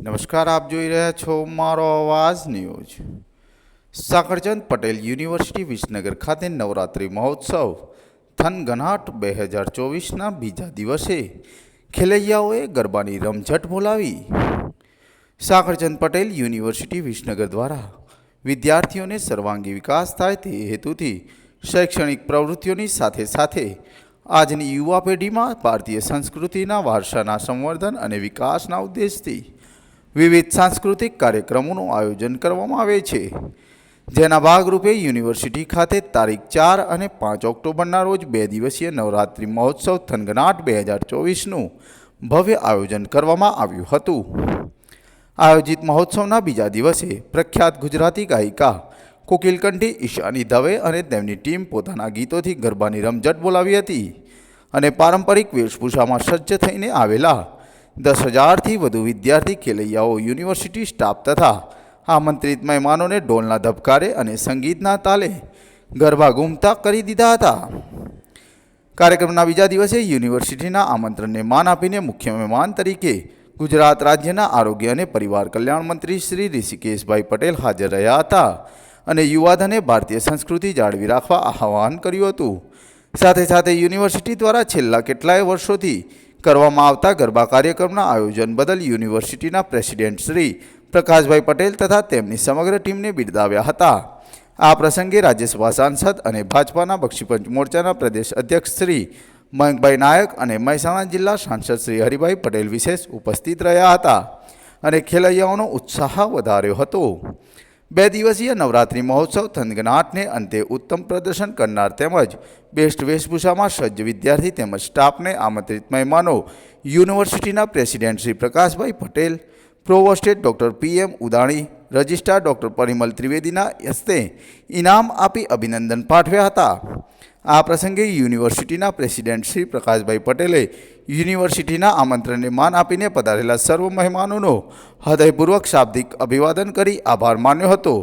નમસ્કાર, આપ જોઈ રહ્યા છો મારો અવાજ ન્યૂઝ. સાકરચંદ પટેલ યુનિવર્સિટી વિસનગર ખાતે નવરાત્રિ મહોત્સવ થનગનાટ બે હજાર ચોવીસના બીજા દિવસે ખેલૈયાઓએ ગરબાની રમઝટ બોલાવી. સાકરચંદ પટેલ યુનિવર્સિટી વિસનગર દ્વારા વિદ્યાર્થીઓને સર્વાંગી વિકાસ થાય તે હેતુથી શૈક્ષણિક પ્રવૃત્તિઓની સાથે સાથે આજની યુવા પેઢીમાં ભારતીય સંસ્કૃતિના વારસાના સંવર્ધન અને વિકાસના ઉદ્દેશથી વિવિધ સાંસ્કૃતિક કાર્યક્રમોનું આયોજન કરવામાં આવે છે. જેના ભાગરૂપે યુનિવર્સિટી ખાતે તારીખ ચાર અને પાંચ ઓક્ટોબરના રોજ બે દિવસીય નવરાત્રિ મહોત્સવ થનગનાટ બે હજાર ચોવીસનું ભવ્ય આયોજન કરવામાં આવ્યું હતું. આયોજિત મહોત્સવના બીજા દિવસે પ્રખ્યાત ગુજરાતી ગાયિકા કોકિલકંઠી, ઈશાની દવે અને તેમની ટીમ પોતાના ગીતોથી ગરબાની રમઝટ બોલાવી હતી અને પારંપરિક વેશભૂષામાં સજ્જ થઈને આવેલા દસ હજારથી વધુ વિદ્યાર્થી ખેલૈયાઓ યુનિવર્સિટી સ્ટાફ તથા આમંત્રિત મહેમાનોને ઢોલના ધબકારે અને સંગીતના તાલે ગરબા ગુમતા કરી દીધા હતા. કાર્યક્રમના બીજા દિવસે યુનિવર્સિટીના આમંત્રણને માન આપીને મુખ્ય મહેમાન તરીકે ગુજરાત રાજ્યના આરોગ્ય અને પરિવાર કલ્યાણ મંત્રી શ્રી ઋષિકેશભાઈ પટેલ હાજર રહ્યા હતા અને યુવાધને ભારતીય સંસ્કૃતિ જાળવી રાખવા આહ્વાન કર્યું હતું. સાથે સાથે યુનિવર્સિટી દ્વારા છેલ્લા કેટલાય વર્ષોથી કરવામાં આવતા ગરબા કાર્યક્રમના આયોજન બદલ યુનિવર્સિટીના પ્રેસિડેન્ટ શ્રી પ્રકાશભાઈ પટેલ તથા તેમની સમગ્ર ટીમને બિરદાવ્યા હતા. આ પ્રસંગે રાજ્યસભા સાંસદ અને ભાજપાના બક્ષીપંચ મોરચાના પ્રદેશ અધ્યક્ષ શ્રી મયંકભાઈ નાયક અને મહેસાણા જિલ્લા સાંસદ શ્રી હરિભાઈ પટેલ વિશેષ ઉપસ્થિત રહ્યા હતા અને ખેલૈયાઓનો ઉત્સાહ વધાર્યો હતો. બે દિવસીય નવરાત્રિ મહોત્સવ થનગનાટને અંતે ઉત્તમ પ્રદર્શન કરનાર તેમજ બેસ્ટ વેશભૂષામાં સજ્જ વિદ્યાર્થી તેમજ સ્ટાફને આમંત્રિત મહેમાનો યુનિવર્સિટીના president Shri Prakashbhai Patel provost doctor P M Udani, registrar doctor Parimal ત્રિવેદીના હસ્તે ઇનામ આપી અભિનંદન પાઠવ્યા હતા. આ પ્રસંગે યુનિવર્સિટીના પ્રેસિડેન્ટ શ્રી પ્રકાશભાઈ પટેલે યુનિવર્સિટીના આમંત્રણને માન આપીને પધારેલા સર્વ મહેમાનોનો હૃદયપૂર્વક શાબ્દિક અભિવાદન કરી આભાર માન્યો હતો.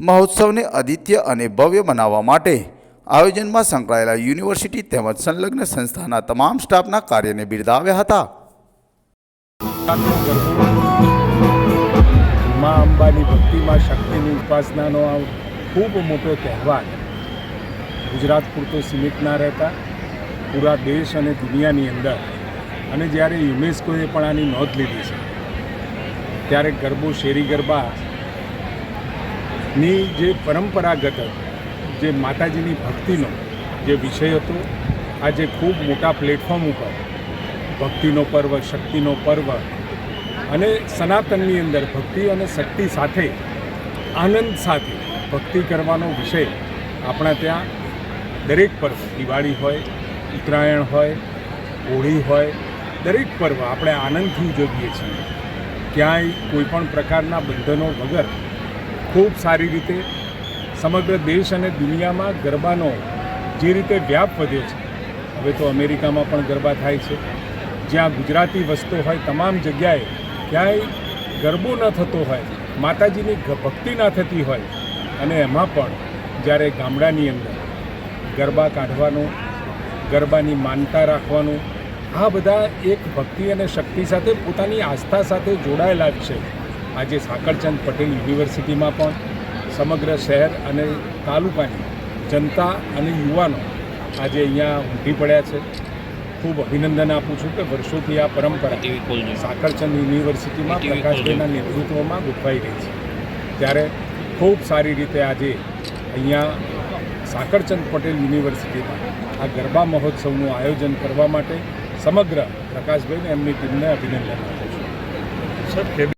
મહોત્સવને અદિત્ય અને ભવ્ય બનાવવા માટે આયોજનમાં સંકળાયેલા યુનિવર્સિટી તેમજ સંલગ્ન સંસ્થાના તમામ સ્ટાફના કાર્યને બિરદાવ્યા હતા. મા અંબાની ભક્તિમાં શક્તિની ઉપાસનાનો આ ખૂબ મોટો તહેવાર. ગુજરાત પૂરતો સીમિત ના રહેતા પૂરા દેશ અને દુનિયાની અંદર. અને જ્યારે યુનેસ્કોએ પણ આની નોંધ લીધી છે, ત્યારે ગરબો શેરી ગરબાની જે પરંપરાગત જે માતાજીની ભક્તિનો જે વિષય હતો આજે ખૂબ મોટા પ્લેટફોર્મ ઉપર ભક્તિનો પર્વ, શક્તિનો પર્વ અને સનાતનની અંદર ભક્તિ અને શક્તિ સાથે, આનંદ સાથે ભક્તિ કરવાનો વિષય આપણા ત્યાં દરેક પર્વ, દિવાળી હોય, ઉત્તરાયણ હોય, હોળી હોય, દરેક પર્વ આપણે આનંદથી ઉજવીએ છીએ. ક્યાંય કોઈપણ પ્રકારના બંધનો વગર ખૂબ સારી રીતે સમગ્ર દેશ અને દુનિયામાં ગરબાનો જે રીતે વ્યાપ વધ્યો છે, હવે તો અમેરિકામાં પણ ગરબા થાય છે. જ્યાં ગુજરાતી વસ્તુ હોય, તમામ જગ્યાએ ક્યાંય ગરબો ન થતો હોય, માતાજીની ભક્તિ ના થતી હોય, અને એમાં પણ જ્યારે ગામડાની અંદર ગરબા કાઢવાનું ગરબાની માનતા રાખવાનું. આ બધા એક ભક્તિ અને શક્તિ સાથે પોતાની આસ્થા સાથે જોડાયેલા છે. આજે સાકરચંદ પટેલ યુનિવર્સિટીમાં પણ સમગ્ર શહેર અને તાલુકાની જનતા અને યુવાનો આજે અહીંયા ઉમટી પડ્યા છે. ખૂબ અભિનંદન આપું છું કે વર્ષોથી આ પરંપરા સાકરચંદ યુનિવર્સિટીમાં પ્રકાશભાઈના નેતૃત્વમાં ગોઠવાઈ રહી છે. ત્યારે ખૂબ સારી રીતે આજે અહીંયા સાકરચંદ પટેલ યુનિવર્સિટીમાં આ ગરબા મહોત્સવનું આયોજન કરવા માટે સમગ્ર પ્રકાશભાઈને એમની ટીમને અભિનંદન આપું છું. સર